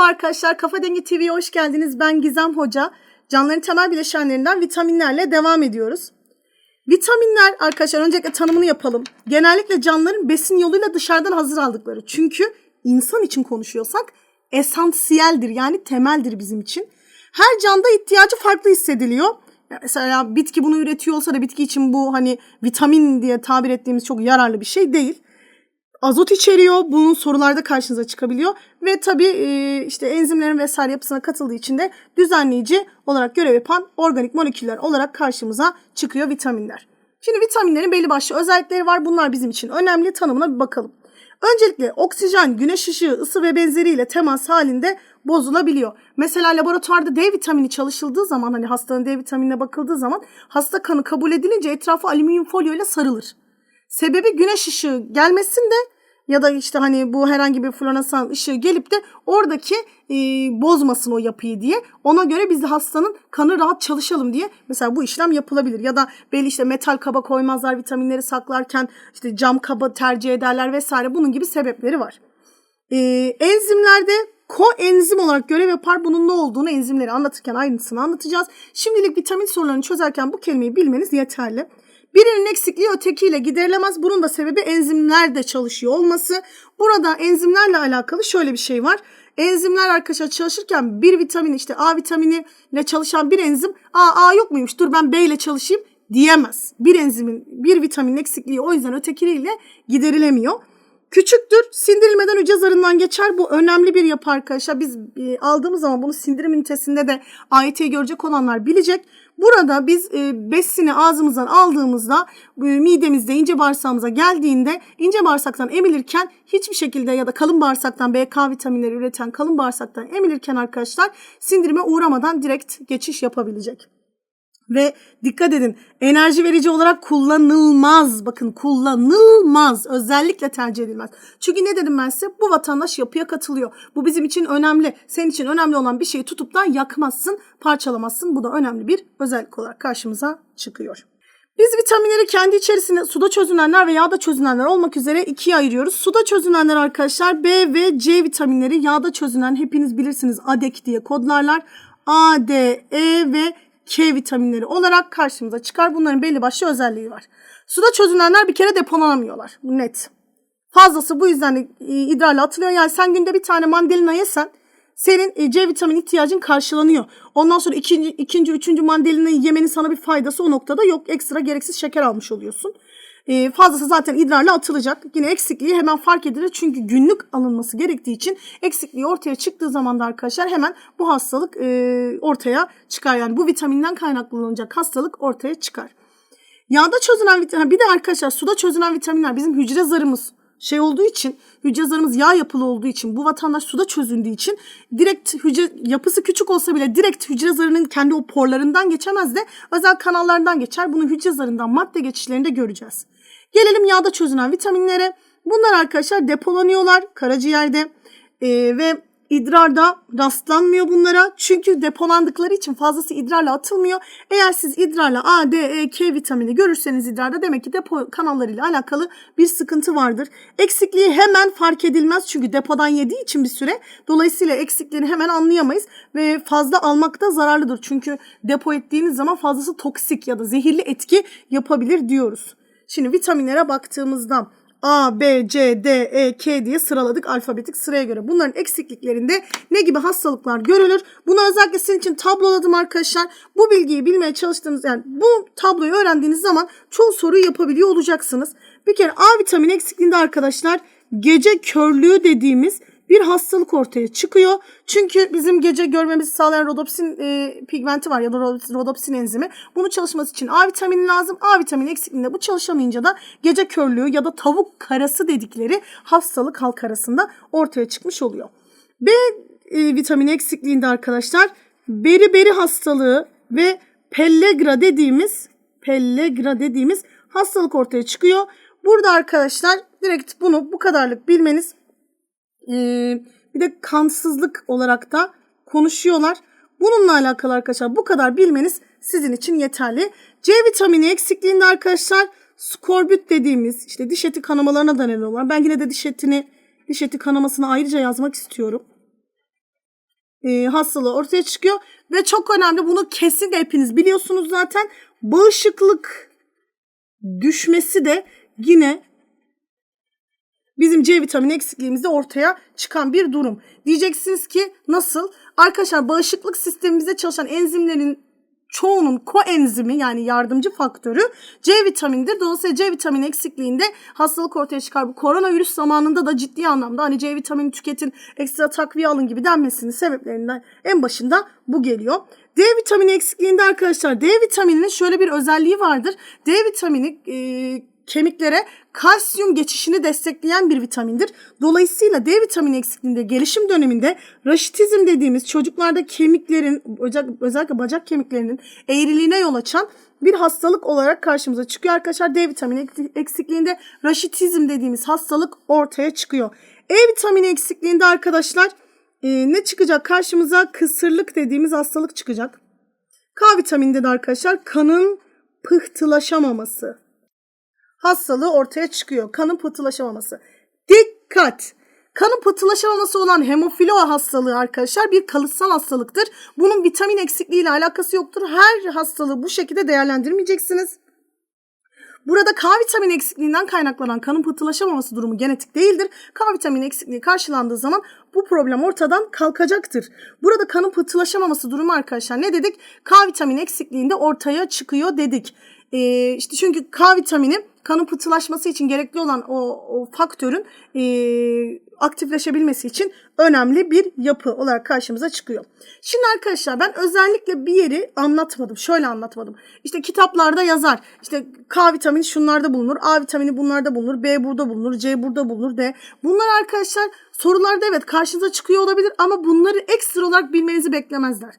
Merhaba arkadaşlar, Kafa Dengi TV'ye hoş geldiniz. Ben Gizem Hoca. Canlıların temel bileşenlerinden vitaminlerle devam ediyoruz. Vitaminler arkadaşlar öncelikle tanımını yapalım. Genellikle canlıların besin yoluyla dışarıdan hazır aldıkları. Çünkü insan için konuşuyorsak esansiyeldir yani temeldir bizim için. Her canda ihtiyacı farklı hissediliyor. Mesela bitki bunu üretiyor olsa da bitki için bu hani vitamin diye tabir ettiğimiz çok yararlı bir şey değil azot içeriyor. Bunun sorularda karşınıza çıkabiliyor. Ve tabii e, işte enzimlerin vesaire yapısına katıldığı için de düzenleyici olarak görev yapan organik moleküller olarak karşımıza çıkıyor vitaminler. Şimdi vitaminlerin belli başlı özellikleri var. Bunlar bizim için önemli. Tanımına bir bakalım. Öncelikle oksijen, güneş ışığı, ısı ve benzeriyle temas halinde bozulabiliyor. Mesela laboratuvarda D vitamini çalışıldığı zaman hani hastanın D vitaminine bakıldığı zaman hasta kanı kabul edilince etrafı alüminyum folyo ile sarılır. Sebebi güneş ışığı gelmesinde ya da işte hani bu herhangi bir floresan ışığı gelip de oradaki e, bozmasın o yapıyı diye. Ona göre biz de hastanın kanı rahat çalışalım diye mesela bu işlem yapılabilir. Ya da belli işte metal kaba koymazlar vitaminleri saklarken işte cam kaba tercih ederler vesaire bunun gibi sebepleri var. E, enzimlerde koenzim olarak görev yapar. Bunun ne olduğunu enzimleri anlatırken ayrıntısını anlatacağız. Şimdilik vitamin sorularını çözerken bu kelimeyi bilmeniz yeterli. Birinin eksikliği ötekiyle giderilemez. Bunun da sebebi enzimler de çalışıyor olması. Burada enzimlerle alakalı şöyle bir şey var. Enzimler arkadaşlar çalışırken bir vitamin işte A vitamini ile çalışan bir enzim A, A yok muymuş dur ben B ile çalışayım diyemez. Bir enzimin bir vitaminin eksikliği o yüzden ötekiyle giderilemiyor. Küçüktür. Sindirilmeden hücre zarından geçer. Bu önemli bir yapı arkadaşlar. Biz e, aldığımız zaman bunu sindirim ünitesinde de AYT'yi görecek olanlar bilecek. Burada biz e, besini ağzımızdan aldığımızda e, midemizde ince bağırsağımıza geldiğinde ince bağırsaktan emilirken hiçbir şekilde ya da kalın bağırsaktan BK vitaminleri üreten kalın bağırsaktan emilirken arkadaşlar sindirime uğramadan direkt geçiş yapabilecek. Ve dikkat edin enerji verici olarak kullanılmaz. Bakın kullanılmaz. Özellikle tercih edilmez. Çünkü ne dedim ben size? Bu vatandaş yapıya katılıyor. Bu bizim için önemli. Senin için önemli olan bir şeyi tutup da yakmazsın, parçalamazsın. Bu da önemli bir özellik olarak karşımıza çıkıyor. Biz vitaminleri kendi içerisinde suda çözünenler ve yağda çözünenler olmak üzere ikiye ayırıyoruz. Suda çözünenler arkadaşlar B ve C vitaminleri yağda çözünen hepiniz bilirsiniz ADEK diye kodlarlar. A, D, E ve K vitaminleri olarak karşımıza çıkar. Bunların belli başlı özelliği var. Suda çözünenler bir kere depolanamıyorlar. Bu net. Fazlası bu yüzden de e, idrarla atılıyor. Yani sen günde bir tane mandalina yesen senin e, C vitamini ihtiyacın karşılanıyor. Ondan sonra ikinci, ikinci üçüncü mandalinayı yemenin sana bir faydası o noktada yok. Ekstra gereksiz şeker almış oluyorsun. E, fazlası zaten idrarla atılacak. Yine eksikliği hemen fark edilir. Çünkü günlük alınması gerektiği için eksikliği ortaya çıktığı zaman da arkadaşlar hemen bu hastalık e, ortaya çıkar. Yani bu vitaminden kaynaklanacak hastalık ortaya çıkar. Yağda çözünen vitamin, bir de arkadaşlar suda çözünen vitaminler bizim hücre zarımız şey olduğu için hücre zarımız yağ yapılı olduğu için bu vatandaş suda çözündüğü için direkt hücre yapısı küçük olsa bile direkt hücre zarının kendi o porlarından geçemez de özel kanallardan geçer. Bunu hücre zarından madde geçişlerinde göreceğiz. Gelelim yağda çözünen vitaminlere. Bunlar arkadaşlar depolanıyorlar karaciğerde ee, ve idrarda rastlanmıyor bunlara. Çünkü depolandıkları için fazlası idrarla atılmıyor. Eğer siz idrarla A, D, E, K vitamini görürseniz idrarda demek ki depo kanallarıyla alakalı bir sıkıntı vardır. Eksikliği hemen fark edilmez çünkü depodan yediği için bir süre. Dolayısıyla eksikliğini hemen anlayamayız ve fazla almak da zararlıdır. Çünkü depo ettiğiniz zaman fazlası toksik ya da zehirli etki yapabilir diyoruz. Şimdi vitaminlere baktığımızda A, B, C, D, E, K diye sıraladık alfabetik sıraya göre. Bunların eksikliklerinde ne gibi hastalıklar görülür? Bunu özellikle sizin için tabloladım arkadaşlar. Bu bilgiyi bilmeye çalıştığınız yani bu tabloyu öğrendiğiniz zaman çoğu soruyu yapabiliyor olacaksınız. Bir kere A vitamini eksikliğinde arkadaşlar gece körlüğü dediğimiz bir hastalık ortaya çıkıyor. Çünkü bizim gece görmemizi sağlayan rodopsin e, pigmenti var ya da rodopsin, enzimi. Bunu çalışması için A vitamini lazım. A vitamini eksikliğinde bu çalışamayınca da gece körlüğü ya da tavuk karası dedikleri hastalık halk arasında ortaya çıkmış oluyor. B e, vitamini eksikliğinde arkadaşlar beriberi hastalığı ve pellegra dediğimiz pellegra dediğimiz hastalık ortaya çıkıyor. Burada arkadaşlar direkt bunu bu kadarlık bilmeniz bir de kansızlık olarak da konuşuyorlar. Bununla alakalı arkadaşlar bu kadar bilmeniz sizin için yeterli. C vitamini eksikliğinde arkadaşlar skorbut dediğimiz işte diş eti kanamalarına da neden olan. Ben yine de diş etini diş eti kanamasını ayrıca yazmak istiyorum. e, hastalığı ortaya çıkıyor. Ve çok önemli bunu kesin hepiniz biliyorsunuz zaten. Bağışıklık düşmesi de yine bizim C vitamini eksikliğimizde ortaya çıkan bir durum. Diyeceksiniz ki nasıl? Arkadaşlar bağışıklık sistemimizde çalışan enzimlerin çoğunun koenzimi yani yardımcı faktörü C vitaminidir. Dolayısıyla C vitamini eksikliğinde hastalık ortaya çıkar. Bu koronavirüs zamanında da ciddi anlamda hani C vitamini tüketin, ekstra takviye alın gibi denmesinin sebeplerinden en başında bu geliyor. D vitamini eksikliğinde arkadaşlar D vitamininin şöyle bir özelliği vardır. D vitamini e, kemiklere kalsiyum geçişini destekleyen bir vitamindir. Dolayısıyla D vitamini eksikliğinde gelişim döneminde raşitizm dediğimiz çocuklarda kemiklerin özellikle bacak kemiklerinin eğriliğine yol açan bir hastalık olarak karşımıza çıkıyor arkadaşlar. D vitamini eksikliğinde raşitizm dediğimiz hastalık ortaya çıkıyor. E vitamini eksikliğinde arkadaşlar e, ne çıkacak karşımıza? Kısırlık dediğimiz hastalık çıkacak. K vitamininde de arkadaşlar kanın pıhtılaşamaması hastalığı ortaya çıkıyor. Kanın pıhtılaşamaması. Dikkat! Kanın pıhtılaşamaması olan hemofilo hastalığı arkadaşlar bir kalıtsal hastalıktır. Bunun vitamin eksikliği ile alakası yoktur. Her hastalığı bu şekilde değerlendirmeyeceksiniz. Burada K vitamini eksikliğinden kaynaklanan kanın pıhtılaşamaması durumu genetik değildir. K vitamini eksikliği karşılandığı zaman bu problem ortadan kalkacaktır. Burada kanın pıhtılaşamaması durumu arkadaşlar ne dedik? K vitamini eksikliğinde ortaya çıkıyor dedik. Ee, işte çünkü K vitamini kanın pıhtılaşması için gerekli olan o, o faktörün e, aktifleşebilmesi için önemli bir yapı olarak karşımıza çıkıyor. Şimdi arkadaşlar ben özellikle bir yeri anlatmadım. Şöyle anlatmadım. İşte kitaplarda yazar. İşte K vitamini şunlarda bulunur. A vitamini bunlarda bulunur. B burada bulunur. C burada bulunur. D. Bunlar arkadaşlar sorularda evet karşınıza çıkıyor olabilir ama bunları ekstra olarak bilmenizi beklemezler.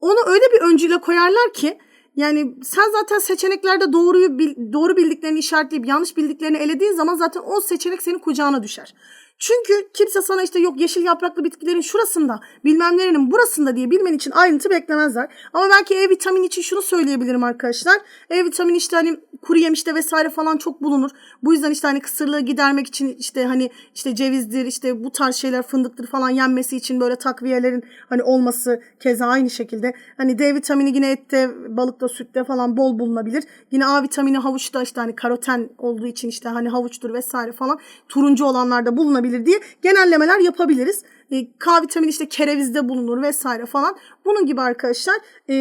Onu öyle bir öncüyle koyarlar ki yani sen zaten seçeneklerde doğruyu doğru bildiklerini işaretleyip yanlış bildiklerini elediğin zaman zaten o seçenek senin kucağına düşer. Çünkü kimse sana işte yok yeşil yapraklı bitkilerin şurasında bilmem nerenin burasında diye bilmen için ayrıntı beklemezler. Ama belki E vitamini için şunu söyleyebilirim arkadaşlar. E vitamini işte hani kuru yemişte vesaire falan çok bulunur. Bu yüzden işte hani kısırlığı gidermek için işte hani işte cevizdir işte bu tarz şeyler fındıktır falan yenmesi için böyle takviyelerin hani olması keza aynı şekilde. Hani D vitamini yine ette, balıkta, sütte falan bol bulunabilir. Yine A vitamini havuçta işte hani karoten olduğu için işte hani havuçtur vesaire falan turuncu olanlarda bulunabilir olabilir diye genellemeler yapabiliriz. E, K vitamini işte kerevizde bulunur vesaire falan. Bunun gibi arkadaşlar e,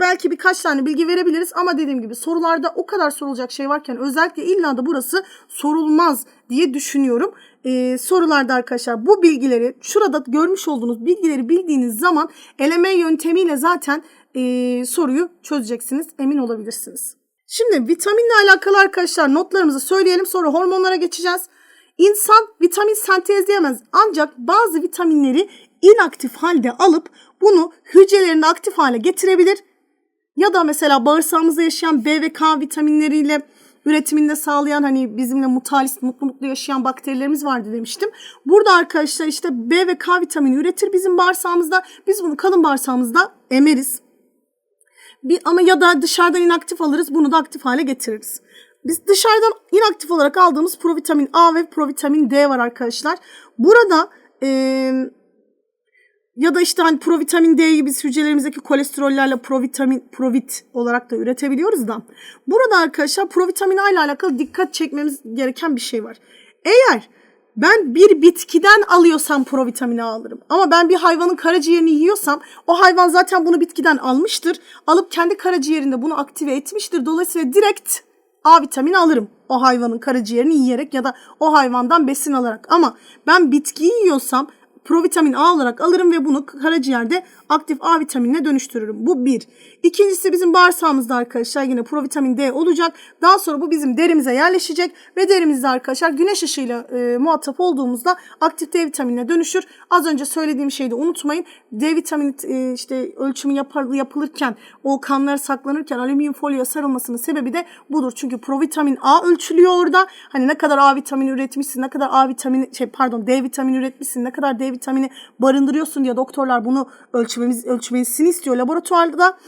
belki birkaç tane bilgi verebiliriz ama dediğim gibi sorularda o kadar sorulacak şey varken özellikle illa da burası sorulmaz diye düşünüyorum. E, sorularda arkadaşlar bu bilgileri şurada görmüş olduğunuz bilgileri bildiğiniz zaman eleme yöntemiyle zaten e, soruyu çözeceksiniz emin olabilirsiniz. Şimdi vitaminle alakalı arkadaşlar notlarımızı söyleyelim sonra hormonlara geçeceğiz. İnsan vitamin sentezleyemez ancak bazı vitaminleri inaktif halde alıp bunu hücrelerini aktif hale getirebilir. Ya da mesela bağırsağımızda yaşayan B ve K vitaminleriyle üretiminde sağlayan hani bizimle mutalis mutlu mutlu yaşayan bakterilerimiz vardı demiştim. Burada arkadaşlar işte B ve K vitamini üretir bizim bağırsağımızda. Biz bunu kalın bağırsağımızda emeriz. Bir, ama ya da dışarıdan inaktif alırız bunu da aktif hale getiririz. Biz dışarıdan inaktif olarak aldığımız provitamin A ve provitamin D var arkadaşlar. Burada e, ya da işte hani provitamin D'yi biz hücrelerimizdeki kolesterollerle provitamin provit olarak da üretebiliyoruz da. Burada arkadaşlar provitamin A ile alakalı dikkat çekmemiz gereken bir şey var. Eğer ben bir bitkiden alıyorsam provitamini alırım. Ama ben bir hayvanın karaciğerini yiyorsam o hayvan zaten bunu bitkiden almıştır. Alıp kendi karaciğerinde bunu aktive etmiştir. Dolayısıyla direkt A vitamini alırım o hayvanın karaciğerini yiyerek ya da o hayvandan besin alarak. Ama ben bitkiyi yiyorsam provitamin A olarak alırım ve bunu karaciğerde aktif A vitaminine dönüştürürüm. Bu bir. İkincisi bizim bağırsağımızda arkadaşlar yine provitamin D olacak. Daha sonra bu bizim derimize yerleşecek ve derimizde arkadaşlar güneş ışığıyla e, muhatap olduğumuzda aktif D vitaminine dönüşür. Az önce söylediğim şeyi de unutmayın. D vitamini e, işte ölçümü yapar, yapılırken o kanlar saklanırken alüminyum folyoya sarılmasının sebebi de budur. Çünkü provitamin A ölçülüyor orada. Hani ne kadar A vitamini üretmişsin, ne kadar A vitamini şey pardon D vitamini üretmişsin, ne kadar D vitamini barındırıyorsun diye doktorlar bunu ölçmemiz ölçmesini istiyor laboratuvarda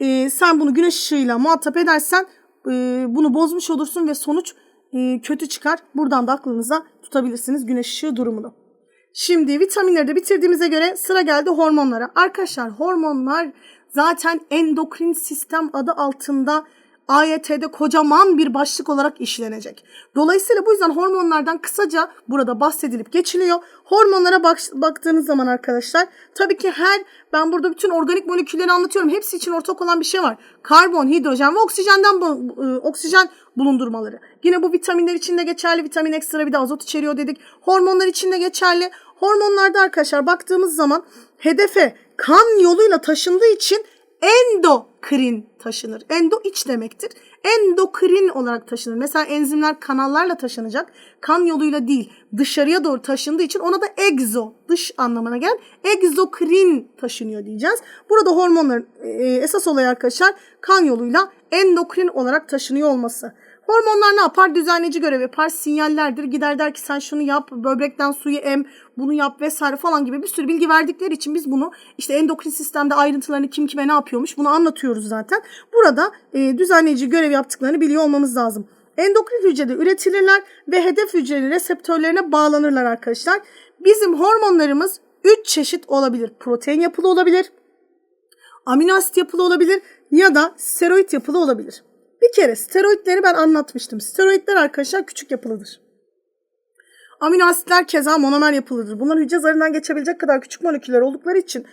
e, sen bunu güneş ışığıyla muhatap edersen e, bunu bozmuş olursun ve sonuç e, kötü çıkar. Buradan da aklınıza tutabilirsiniz güneş ışığı durumunu. Şimdi vitaminleri de bitirdiğimize göre sıra geldi hormonlara. Arkadaşlar hormonlar zaten endokrin sistem adı altında AYT'de kocaman bir başlık olarak işlenecek. Dolayısıyla bu yüzden hormonlardan kısaca burada bahsedilip geçiliyor. Hormonlara bak, baktığınız zaman arkadaşlar tabii ki her ben burada bütün organik molekülleri anlatıyorum. Hepsi için ortak olan bir şey var. Karbon, hidrojen ve oksijenden bu- e, oksijen bulundurmaları. Yine bu vitaminler için de geçerli. Vitamin ekstra bir de azot içeriyor dedik. Hormonlar için de geçerli. Hormonlarda arkadaşlar baktığımız zaman hedefe kan yoluyla taşındığı için endokrin taşınır. Endo iç demektir. Endokrin olarak taşınır. Mesela enzimler kanallarla taşınacak. Kan yoluyla değil dışarıya doğru taşındığı için ona da egzo dış anlamına gelen egzokrin taşınıyor diyeceğiz. Burada hormonların e, esas olayı arkadaşlar kan yoluyla endokrin olarak taşınıyor olması. Hormonlar ne yapar? Düzenleyici görev yapar. Sinyallerdir. Gider der ki sen şunu yap, böbrekten suyu em, bunu yap vesaire falan gibi bir sürü bilgi verdikleri için biz bunu işte endokrin sistemde ayrıntılarını kim kime ne yapıyormuş bunu anlatıyoruz zaten. Burada e, düzenleyici görev yaptıklarını biliyor olmamız lazım. Endokrin hücrede üretilirler ve hedef hücrenin reseptörlerine bağlanırlar arkadaşlar. Bizim hormonlarımız 3 çeşit olabilir. Protein yapılı olabilir, amino asit yapılı olabilir ya da steroid yapılı olabilir. Bir kere steroidleri ben anlatmıştım. Steroidler arkadaşlar küçük yapılıdır. Amino asitler keza monomer yapılıdır. Bunların hücre zarından geçebilecek kadar küçük moleküller oldukları için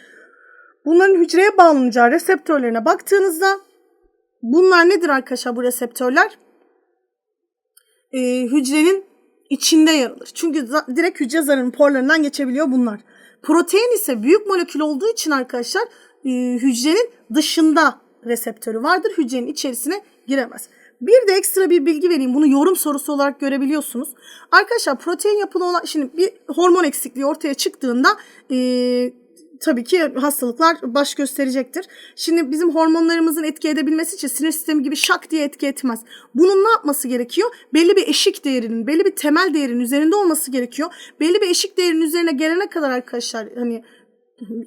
bunların hücreye bağlanacağı reseptörlerine baktığınızda bunlar nedir arkadaşlar bu reseptörler? Ee, hücrenin içinde yer alır. Çünkü direkt hücre zarının porlarından geçebiliyor bunlar. Protein ise büyük molekül olduğu için arkadaşlar e, hücrenin dışında reseptörü vardır. Hücrenin içerisine giremez. Bir de ekstra bir bilgi vereyim. Bunu yorum sorusu olarak görebiliyorsunuz. Arkadaşlar protein yapılı olan şimdi bir hormon eksikliği ortaya çıktığında e, tabii ki hastalıklar baş gösterecektir. Şimdi bizim hormonlarımızın etki edebilmesi için sinir sistemi gibi şak diye etki etmez. Bunun ne yapması gerekiyor? Belli bir eşik değerinin, belli bir temel değerin üzerinde olması gerekiyor. Belli bir eşik değerin üzerine gelene kadar arkadaşlar hani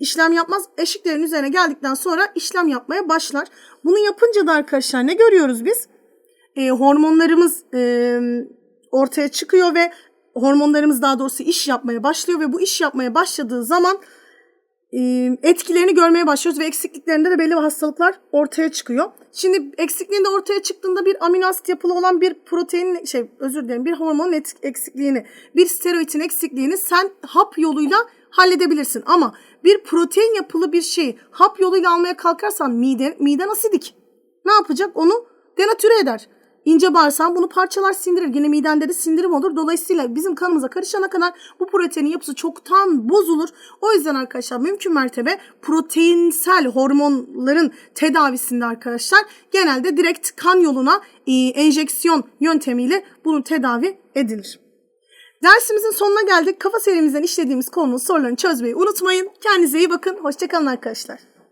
işlem yapmaz. Eşik değerin üzerine geldikten sonra işlem yapmaya başlar. Bunu yapınca da arkadaşlar ne görüyoruz biz? E, hormonlarımız e, ortaya çıkıyor ve hormonlarımız daha doğrusu iş yapmaya başlıyor ve bu iş yapmaya başladığı zaman etkilerini görmeye başlıyoruz ve eksikliklerinde de belli hastalıklar ortaya çıkıyor. Şimdi eksikliğinde ortaya çıktığında bir amino asit yapılı olan bir protein şey özür dilerim bir hormonun eksikliğini, bir steroidin eksikliğini sen hap yoluyla halledebilirsin ama bir protein yapılı bir şeyi hap yoluyla almaya kalkarsan mide miden asidik. Ne yapacak? Onu denatüre eder. İnce bağırsağın bunu parçalar sindirir. Yine midende de sindirim olur. Dolayısıyla bizim kanımıza karışana kadar bu proteinin yapısı çoktan bozulur. O yüzden arkadaşlar mümkün mertebe proteinsel hormonların tedavisinde arkadaşlar genelde direkt kan yoluna e, enjeksiyon yöntemiyle bunun tedavi edilir. Dersimizin sonuna geldik. Kafa serimizden işlediğimiz konunun sorularını çözmeyi unutmayın. Kendinize iyi bakın. Hoşçakalın arkadaşlar.